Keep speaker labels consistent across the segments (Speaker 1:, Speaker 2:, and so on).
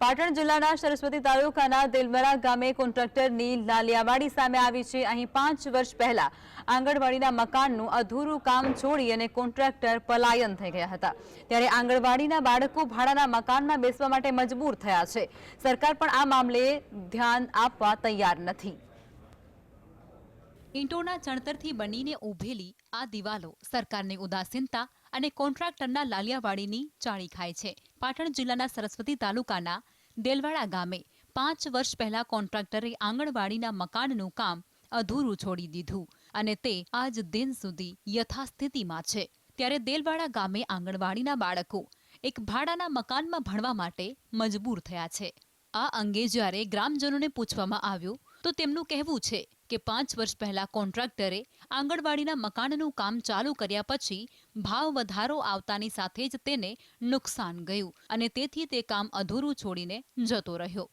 Speaker 1: પાટણ જિલ્લાના સરસ્વતી તાલુકાના દિલમરા ગામે કોન્ટ્રાક્ટરની લાલિયાવાડી સામે આવી છે. અહીં પાંચ વર્ષ પહેલા આંગણવાડીના મકાનનું અધૂરું કામ છોડી અને કોન્ટ્રાક્ટર પલાયન થઈ ગયા હતા. ત્યારે આંગણવાડીના બાળકો ભાડાના મકાનમાં બેસવા માટે મજબૂર થયા છે. સરકાર પણ આ મામલે ધ્યાન આપવા તૈયાર નથી.
Speaker 2: ઈંટોના ચણતરથી બનીને ઊભેલી આ દિવાલો સરકારની ઉદાસીનતા અને કોન્ટ્રાક્ટરના લાલિયાવાડીની ચાળી ખાય છે. પાટણ જિલ્લાના સરસ્વતી તાલુકાના દેલવાડા ગામે પાંચ વર્ષ પહેલા કોન્ટ્રાક્ટરે આંગણવાડીના મકાનનું કામ અધૂરું છોડી દીધું અને તે આજ દિન સુધી યથાસ્થિતિમાં છે. ત્યારે દેલવાડા ગામે આંગણવાડીના બાળકો એક ભાડાના મકાનમાં ભણવા માટે મજબૂર થયા છે. આ અંગે જ્યારે ગ્રામજનોને પૂછવામાં આવ્યું, તો તેમનું કહેવું છે કે પાંચ વર્ષ પહેલા કોન્ટ્રાક્ટરે આંગણવાડીના મકાનનું કામ ચાલુ કર્યા પછી ભાવ વધારો આવતાની સાથે જ તેને નુકસાન ગયું અને તેથી તે કામ અધૂરું છોડીને જતો રહ્યો.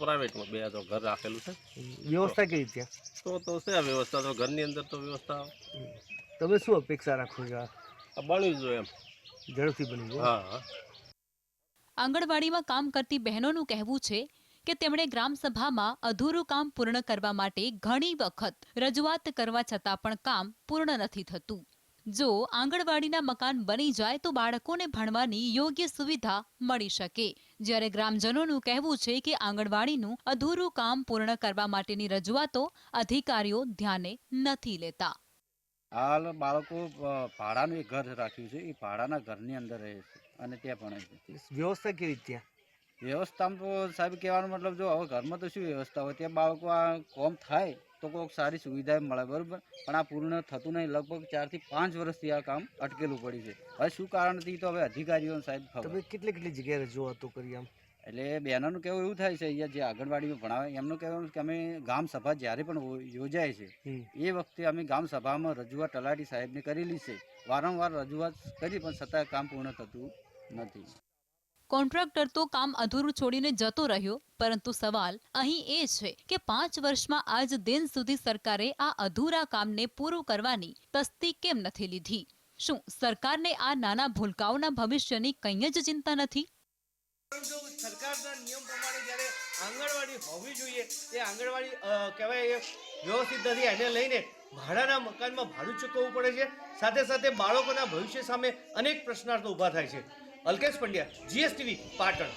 Speaker 3: પ્રાઇવેટમાં બે તો ઘર રાખેલું છે.
Speaker 4: વ્યવસ્થા કેવી ત્યાં
Speaker 3: તો તો છે આ વ્યવસ્થા. તો ઘરની અંદર તો વ્યવસ્થા
Speaker 4: તમે શું અપેક્ષા રાખો છો? આ
Speaker 3: બનવી એમ.
Speaker 4: ઝડપથી બની
Speaker 3: હા.
Speaker 2: આંગણવાડીમાં કામ કરતી બહેનોનું કહેવું છે કે તેમણે ગ્રામસભામાં અધૂરું કામ પૂર્ણ કરવા માટે ઘણી વખત રજૂઆત કરવા છતાં પણ કામ પૂર્ણ નથી થતું. જો આંગણવાડીના મકાન બની જાય તો બાળકોને ભણવાની યોગ્ય સુવિધા મળી શકે. જ્યારે ગ્રામજનોનું કહેવું છે કે આંગણવાડીનું અધૂરું કામ પૂર્ણ કરવા માટેની રજૂઆતો અધિકારીઓ ધ્યાને નથી લેતા.
Speaker 5: હાલ બાળકો ભાડાનું એક ઘર રાખ્યું છે. એ ભાડાના ઘરની અંદર રહે છે અને ત્યાં ભણે છે.
Speaker 4: વ્યવસ્થા કેવી ત્યાં
Speaker 5: વ્યવસ્થામાં તો સાહેબ કહેવાનો મતલબ જો હવે ઘરમાં તો શું વ્યવસ્થા હોય? ત્યાં બાળકો આ કોમ થાય તો કોઈક સારી સુવિધા મળે બરાબર? પણ આ પૂર્ણ થતું નહીં. લગભગ ચારથી પાંચ વર્ષથી આ કામ અટકેલું પડ્યું છે. હવે શું કારણથી તો હવે અધિકારીઓ સાહેબ
Speaker 4: તમે કેટલી કેટલી જગ્યાએ રજૂઆતો કરી આમ?
Speaker 5: એટલે બહેનોનું કેવું એવું થાય છે અહીંયા જે આંગણવાડીમાં ભણાવે એમનું કહેવાનું કે અમે ગામ સભા જ્યારે પણ યોજાય છે એ વખતે અમે ગામ સભામાં રજૂઆત તલાટી સાહેબને કરેલી છે. વારંવાર રજૂઆત કરી પણ છતાં કામ પૂર્ણ થતું નથી.
Speaker 2: કોન્ટ્રાક્ટર તો કામ અધૂરું છોડીને જતો રહ્યો, પરંતુ સવાલ અહીં એ છે કે પાંચ વર્ષમાં આજ દિન સુધી સરકારે આ અધૂરા કામને પૂરું કરવાની તસ્તી કેમ નથી લીધી? શું સરકારને આ નાના ભૂલકાઓના ભવિષ્યની કંઈ જ ચિંતા નથી?
Speaker 6: સરકારના નિયમ પ્રમાણે જ્યારે આંગણવાડી હોવી જોઈએ, એ આંગણવાડી કહેવાય વ્યવસ્થિત નથી. એને લઈને ભાડાના મકાનમાં ભાડું ચૂકવવું પડે છે. સાથે સાથે બાળકોના ભવિષ્ય સામે અનેક પ્રશ્નાર્થો ઊભા થાય છે. અલ્કેશ પંડ્યા જીએસટીવી પાટણ.